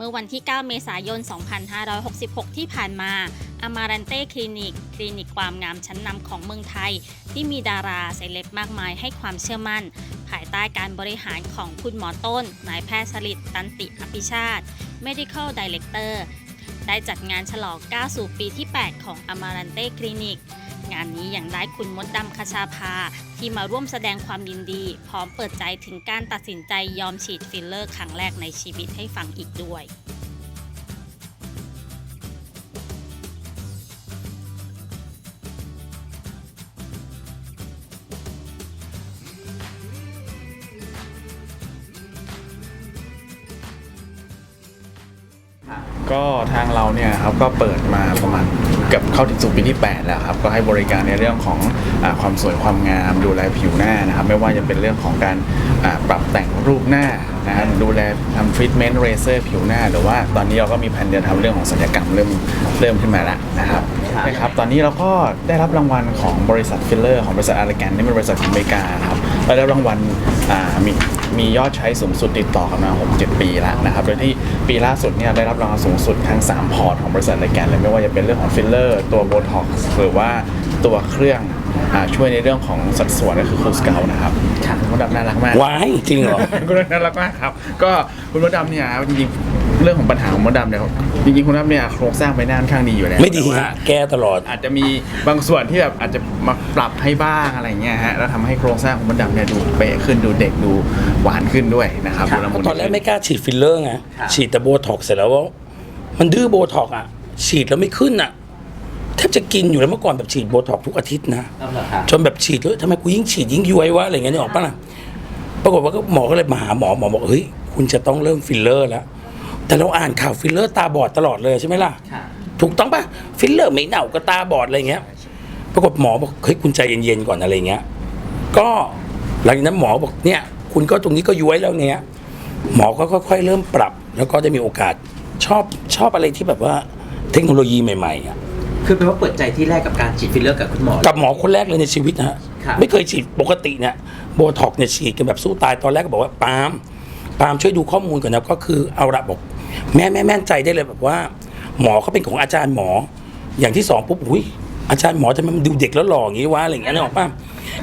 เมื่อวันที่ 9 เมษายน 2566 ที่ผ่านมาอมารันเต้คลินิก คลินิกความงามชั้นนำของเมืองไทย ที่มีดาราเซเลบมากมายให้ความเชื่อมั่น ภายใต้การบริหารของคุณหมอต้น นายแพทย์สลิดตันติอภิชาติ Medical Director ได้จัดงานฉลองก้าวสู่ปีที่ 8 ของอมารันเต้คลินิก งานนี้ยังได้คุณมดดำคชาภา ที่มาร่วมแสดงความยินดี พร้อมเปิดใจถึงการตัดสินใจยอมฉีดฟิลเลอร์ครั้งแรกในชีวิตให้ฟังอีกด้วย ก็ทางเราเนี่ยครับก็เปิดมาประมาณเกือบเข้าถึงสู่ปีที่ 8 แล้วครับ ก็ให้บริการในเรื่องของอาความสวยความงาม ดูแลผิวหน้านะครับ ไม่ว่าจะเป็นเรื่องของการอ่าปรับแต่งรูปหน้านะดูแลทำทรีทเมนต์เรเซอร์ผิวหน้าหรือว่าตอนนี้เราก็มีแผนจะทำเรื่องของศัลยกรรมเริ่มเริ่มขึ้นมาแล้วนะครับนะครับตอนนี้เราก็ได้รับรางวัลของบริษัทฟิลเลอร์ของบริษัทอาร์แกนนี่เป็นบริษัทของอเมริกาครับเราได้รับรางวัลอ่ามี มียอดใช้สูงสุดติดต่อกันมา6-7 ปีแล้วนะครับ โดยที่ปีล่าสุดเนี่ยได้รับรางวัลสูงสุดทั้ง 3 พอร์ตของบริษัทในแกนเลยไม่ว่าจะเป็นเรื่องของฟิลเลอร์ ตัวโบท็อกซ์หรือว่าตัวเครื่อง อาช่วยในเรื่องของสัดส่วนก็คือคูสเกลนะครับคุณมดดำน่ารักมาก ว้ายจริงเหรอ คุณมดดำน่ารักมากครับ ก็คุณมดดำเนี่ยจริงๆเรื่องของปัญหาของมดดำเนี่ยจริงๆคุณมดดำเนี่ยโครงสร้างใบหน้าค่อนข้างดีอยู่แล้วไม่ดีแต่ว่าฮะแก้ตลอด อาจจะมีบางส่วนที่แบบอาจจะมาปรับให้บ้างอะไรเงี้ยฮะแล้วทำให้โครงสร้างของมดดำเนี่ยดูเป๊ะขึ้นดูเด็กดูหวานขึ้นด้วยนะครับดูละมุนตอนแรกไม่กล้าฉีดฟิลเลอร์ไงฉีดแต่โบท็อกซ์เสร็จแล้วว่ามันดื้อโบท็อกซ์อะ ฉีดแล้วไม่ขึ้นอะแทบจะกินอยู่แล้วเมื่อก่อนแบบฉีดโบท็อกซ์ทุกอาทิตย์นะเอาเหรอครับจนแบบฉีดเลยทำไมกูยิ่งฉีดยิ่งย้วยวะอะไรเงี้ยนึกออกปะล่ะปรากฏว่าก็หมอก็เลยมาหาหมอหมอบอกเฮ้ยคุณจะต้องเริ่มฟิลเลอร์แล้ว แต่เราอ่านข่าวฟิลเลอร์ตาบอดตลอดเลยใช่ไหมล่ะค่ะถูกต้องปะฟิลเลอร์ไม่เน่าก็ตาบอดอะไรเงี้ยปรากฏหมอบอกเฮ้ยคุณใจเย็นๆก่อนอะไรเงี้ย ก็หลังจากนั้นหมอบอกเนี่ย คุณก็ตรงนี้ก็ย้วยแล้วเนี่ยหมอก็ค่อยๆเริ่มปรับ แล้วก็ได้มีโอกาสชอบชอบอะไรที่แบบว่าเทคโนโลยีใหม่ๆอะ คือแปลว่าเปิดใจที่แรกกับการฉีดฟิลเลอร์กับคุณหมอกับหมอคนแรกเลยในชีวิตนะฮะครับ ไม่เคยฉีดปกติเนี่ยโบท็อกเนี่ยฉีดกันแบบสู้ตายตอนแรกก็บอกว่าปาล์มปาล์มช่วยดูข้อมูลก่อนนะก็คือเอาละบอก แม่แม่แม่นใจได้เลยแบบว่า หมอเขาเป็นของอาจารย์หมอ อย่างที่สองปุ๊บอุ้ยอาจารย์หมอทำไมมันดูเด็กแล้วหล่ออย่างนี้วะอะไรอย่างเงี้ยนึกออกป่ะ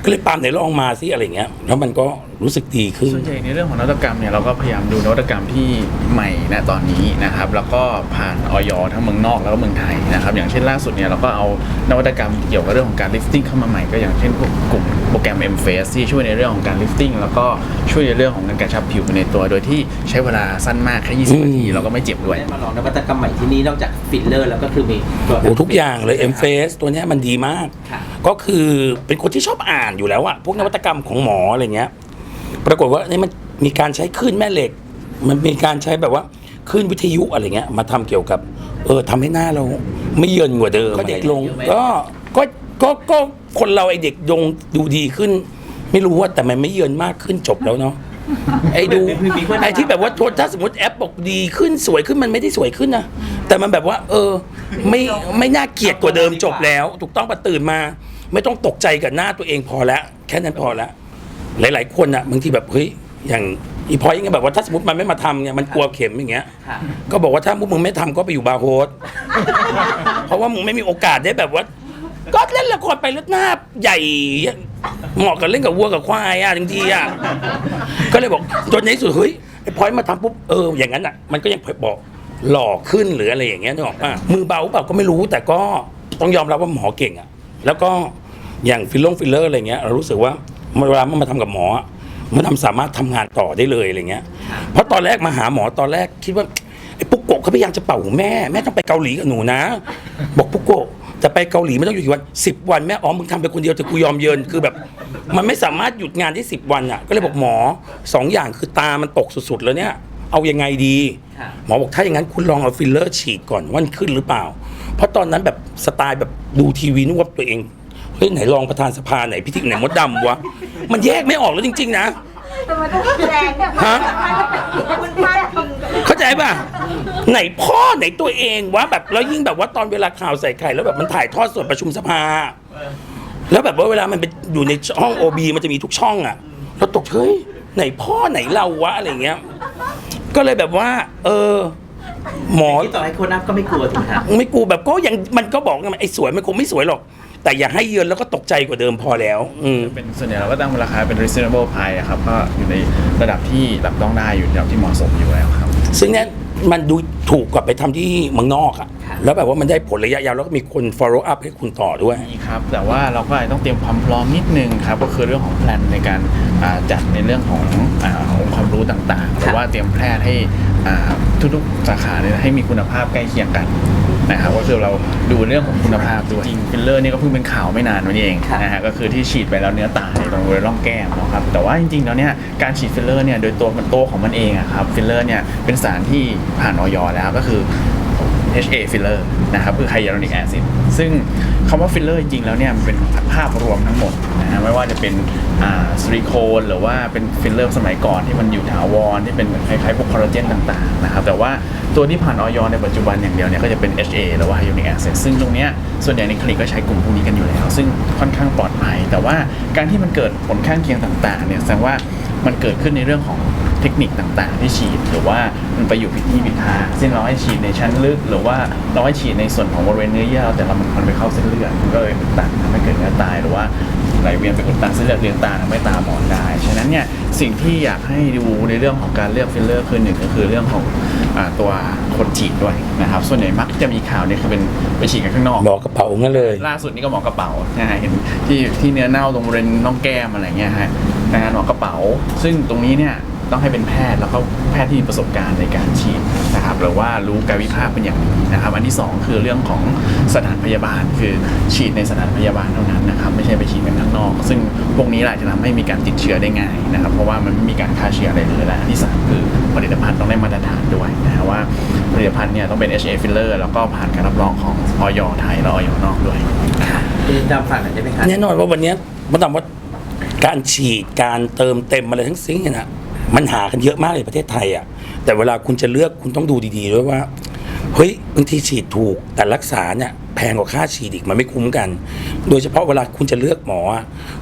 ก็เลยปาล์มไหนลองมาสิอะไรอย่างเงี้ยแล้วมันก็รู้สึกดีขึ้น ส่วนใหญ่ในเรื่องของนวัตกรรมเนี่ยเราก็พยายามดูนวัตกรรมที่ใหม่นะตอนนี้นะครับแล้วก็ผ่านออยทั้งเมืองนอกแล้วก็เมืองไทยนะครับอย่างเช่นล่าสุดเนี่ยเราก็เอานวัตกรรมเกี่ยวกับเรื่องของการลิฟติ้งเข้ามาใหม่ก็อย่างเช่นพวกกลุ่มโปรแกรม M Face ที่ช่วยในเรื่องของการลิฟติ้งแล้วก็ช่วยในเรื่องของการกระชับผิวไปในตัว โดยที่ใช้เวลาสั้นมากแค่20นาทีเราก็ไม่เจ็บด้วยได้มาลองนวัตกรรมใหม่ที่นี่นอกจากฟิลเลอร์แล้วก็คือมีตัว โอ้ทุกอย่างเลย M Face ตัวเนี้ยมันดีมาก ค่ะก็คือเป็นคนที่ชอบอ่านอยู่แล้วอะพวกนวัตกรรมของหมออะไรเงี้ย ปรากฏว่านี่มันมีการใช้คลื่นแม่เหล็ก มันมีการใช้แบบว่าคลื่นวิทยุอะไรเงี้ย มาทำเกี่ยวกับ เออทำให้หน้าเรา ไม่เยินกว่าเดิมก็เด็กลงก็ก็ก็ก็คนเราไอเด็กยงดูดีขึ้น ไม่รู้ว่าแต่มันไม่เยินมากขึ้นจบแล้วเนาะไอ้ดูไอ้ที่แบบว่าโทษถ้าสมมติแอปบอกดีขึ้นสวยขึ้นมันไม่ได้สวยขึ้นนะแต่มันแบบว่า เออ ไม่ไม่น่าเกลียดกว่าเดิมจบแล้ว ถูกต้องปะตื่นมา ไม่ต้องตกใจกับหน้าตัวเองพอแล้วแค่นั้นพอแล้วหลาย ๆ คนอะบางทีแบบเฮ้ยอย่างอีพอยยังแบบว่าถ้าสมมติมันไม่มาทำเนี่ยมันกลัวเข็มอย่างเงี้ย ก็บอกว่าถ้าพวกมึงไม่ทำก็ไปอยู่บาร์โฮสเพราะว่ามึงไม่มีโอกาสได้แบบว่า ก็เล่นละครไปแล้วหน้าใหญ่เหมาะกับเล่นกับวัวกับควายอะจริงๆอะก็เลยบอกจนในที่สุดเฮ้ยไอ้พอยมาทำปุ๊บเอออย่างนั้นอะมันก็ยังบอกหล่อขึ้นหรืออะไรอย่างเงี้ยนึกออกป่ะมือเบาเปล่าก็ไม่รู้แต่ก็ต้องยอมรับว่าหมอเก่งอะ แล้วก็อย่างฟิลลงฟิลเลอร์อะไรเงี้ยเรารู้สึกว่าเวลามันมาทำกับหมออะมันทำสามารถทำงานต่อได้เลยอะไรเงี้ย เพราะตอนแรกมาหาหมอตอนแรกคิดว่าไอ้ปุ๊กโกะเขาพยายามจะเป่าหูแม่แม่ต้องไปเกาหลีกับหนูนะ บอกปุ๊กโกะจะไปเกาหลีไม่ต้องอยู่กี่วันสิบวันแม่อ๋อมึงทำไปคนเดียวแต่กูยอมเยินคือแบบ มันไม่สามารถหยุดงานได้สิบวันอะ ก็เลยบอกหมอสองอย่างคือตามันตกสุดๆแล้วเนี่ย เอายังไงดี ค่ะหมอบอกถ้าอย่างนั้นคุณลองเอาฟิลเลอร์ฉีดก่อนว่ามันขึ้นหรือเปล่า เพราะตอนนั้นแบบสไตล์แบบดูทีวีนึกว่าตัวเองเฮ้ยไหนรองประธานสภาไหนพิธีไหนมดดำวะมันแยกไม่ออกแล้วจริง ๆ นะ แต่มันต้องแรงเนี่ยฮะ มันพาดพิงกับเข้าใจป่ะ ไหนพ่อไหนตัวเองวะแบบแล้วยิ่งแบบว่าตอนเวลาข่าวใส่ไข่แล้วแบบมันถ่ายทอดสดประชุมสภา แล้วแบบว่าเวลามันไปอยู่ในห้องโอบีมันจะมีทุกช่องอะเราตกเฮ้ยไหนพ่อไหนเราวะอะไรเงี้ย ก็เลยแบบว่า เออ หมอ ที่ต่อให้โคนอัพก็ไม่กลัวถูกไหมครับไม่กลัวแบบก็ยังมันก็บอกไงไอ้สวยมันคงไม่สวยหรอก แต่อย่าให้เยือนแล้วก็ตกใจกว่าเดิมพอแล้ว อืม เป็นส่วนใหญ่เราก็ตั้งราคาเป็น reasonable price อะครับ ก็อยู่ในระดับที่รับต้องได้อยู่ระดับที่เหมาะสมอยู่แล้วครับ ซึ่งเนี่ย มันดูถูกกว่าไปทำที่เมืองนอกอะแล้วแบบว่ามันได้ผลระยะยาวแล้วก็มีคน follow up ให้คุณต่อด้วยมีครับ แต่ว่าเราก็อาจจะต้องเตรียมความพร้อมนิดนึงครับ ก็คือเรื่องของแพลนในการอ่าจัดในเรื่องของอ่าองค์ความรู้ต่างๆหรือว่าเตรียมแพทย์ให้อ่าทุกๆสาขาเนี่ยให้มีคุณภาพใกล้เคียงกัน นะครับก็คือเราดูเรื่องของคุณภาพด้วยจริงฟิลเลอร์นี่ก็เพิ่งเป็นข่าวไม่นานมานี้เองครับนะฮะก็คือที่ฉีดไปแล้วเนื้อตายตรงบริเวณร่องแก้มนะครับแต่ว่าจริงๆแล้วเนี่ยการฉีดฟิลเลอร์เนี่ยโดยตัวมันโตวของมันเองอะครับฟิลเลอร์เนี่ยเป็นสารที่ผ่านออยแล้วก็คือ HA filler นะครับคือไฮยาลูริกแอซิดซึ่งคำว่าฟิลเลอร์จริงแล้วเนี่ยมันเป็นภาพรวมทั้งหมดนะฮะไม่ว่าจะเป็นอ่าซิลิโคนหรือว่าเป็นฟิลเลอร์สมัยก่อนที่มันอยู่ถาวรที่เป็นคล้ายๆพวกคอลลาเจนต่างๆนะครับแต่ว่าตัวที่ผ่านออยในปัจจุบันอย่างเดียวเนี่ยก็จะเป็น HA หรือว่าไฮยาลูริกแอซิดซึ่งตรงเนี้ยส่วนใหญ่ในคลินิกก็ใช้กลุ่มพวกนี้กันอยู่แล้ว ซึ่งค่อนข้างปลอดภัย แต่ว่าการที่มันเกิดผลข้างเคียงต่างๆเนี่ยแสดงว่ามันเกิดขึ้นในเรื่องของ เทคนิคต่างๆ ที่ฉีดหรือว่ามันไปอยู่ผิดที่ผิดทางเช่นเราให้ฉีดในชั้นลึก หรือว่าเราให้ฉีดในส่วนของบริเวณเนื้อเยื่อแต่เรามันไปเข้าเส้นเลือดมันก็เลยอุดตันทำให้เกิดเนื้อตายหรือว่าไหลเวียนไปอุดตันเส้นเลือดเลี้ยงตาทำให้ตาบอดได้ ฉะนั้นเนี่ยสิ่งที่อยากให้ดูในเรื่องของการเลือกฟิลเลอร์คือหนึ่งก็คือเรื่องของอาตัวคนฉีดด้วยนะครับ ส่วนใหญ่มักจะมีข่าวเนี่ยคือเป็นไปฉีดกันข้างนอกหมอกระเป๋างั้นเลย ล่าสุดนี่ก็หมอกระเป๋านะฮะเห็นที่ที่เนื้อเน่าตรงบริเวณน่องแก้มอะไรเงี้ยฮะนะฮะหมอกระเป๋า ซึ่งตรงนี้เนี่ย ต้องให้เป็นแพทย์แล้วก็แพทย์ที่มีประสบการณ์ในการฉีดนะครับหรือว่ารู้กายวิภาคเป็นอย่างดีนะครับ อันที่สองคือเรื่องของสถานพยาบาล คือฉีดในสถานพยาบาลเท่านั้นนะครับ ไม่ใช่ไปฉีดกันข้างนอก ซึ่งพวกนี้แหละจะทำให้มีการติดเชื้อได้ง่ายนะครับ เพราะว่ามันไม่มีการฆ่าเชื้ออะไรเลยและอันที่สามคือผลิตภัณฑ์ต้องได้มาตรฐานด้วยนะฮะว่าผลิตภัณฑ์เนี่ยต้องเป็น HA filler แล้วก็ผ่านการรับรองของออยไทยและออยนอกด้วยคุณดำฝากหน่อยได้ไหมครับแน่นอนว่าวันเนี้ยมันต้องว่าการฉีดการเติมเต็มอะไรทั้งสิ้นเนี่ยนะ มันหากันเยอะมากในประเทศไทยอะ แต่เวลาคุณจะเลือกคุณต้องดูดีๆด้วยว่า เฮ้ยบางทีฉีดถูกแต่รักษาเนี่ยแพงกว่าค่าฉีดอีกมันไม่คุ้มกัน โดยเฉพาะเวลาคุณจะเลือกหมอ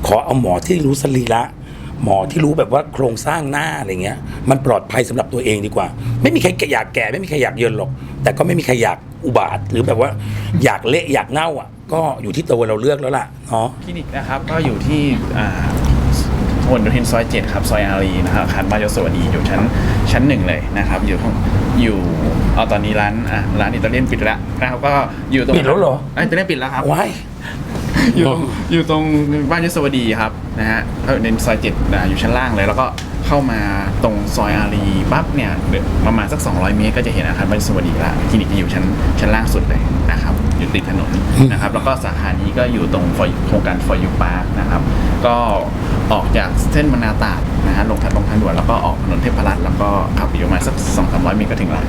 ขอเอาหมอที่รู้สรีระหมอที่รู้แบบว่าโครงสร้างหน้าอะไรเงี้ย มันปลอดภัยสำหรับตัวเองดีกว่า ไม่มีใครอยากแก่ไม่มีใครอยากเยินหรอก แต่ก็ไม่มีใครอยากอุบาท หรือแบบว่าอยากเละอยากเน่าอะ ก็อยู่ที่ตัวเราเลือกแล้วล่ะเนาะคลินิกนะครับก็อยู่ที่ อ่าพหลโยธินซอยเจ็ดครับ ซอยอารีนะครับอาคารบ้านยศวดีอยู่ชั้นชั้นหนึ่งเลยนะครับ อยู่ข้างอยู่เอาตอนนี้ร้านอะร้านอิตาเลียนปิดแล้วนะครับก็อยู่ตรงปิดแล้วเหรอะอิตาเลียนปิดแล้วครับ ว้ายอยู่ตรงอยู่ตรงบ้านยศวดีครับนะฮะก็ในซอยเจ็ดอ่าอยู่ชั้นล่างเลย แล้วก็ เข้ามาตรงซอยอารีปั๊บเนี่ยเดี๋ยวประมาณสัก 200 เมตร ก็จะเห็นอาคารบ้านยศวดีละคลินิกจะอยู่ชั้นชั้นล่างสุดเลยนะครับอยู่ติดถนนนะครับแล้วก็สาขานี้ก็อยู่ตรง For You- โครงการฟอร์ยูพาร์คนะครับก็ออกจากเส้นมนาตราดนะฮะลงทางลงทางด่วนแล้วก็ออกถนนเทพรัตน์แล้วก็ขับอยู่ประมาณสัก 2 3 0 0 เมตรก็ถึงละ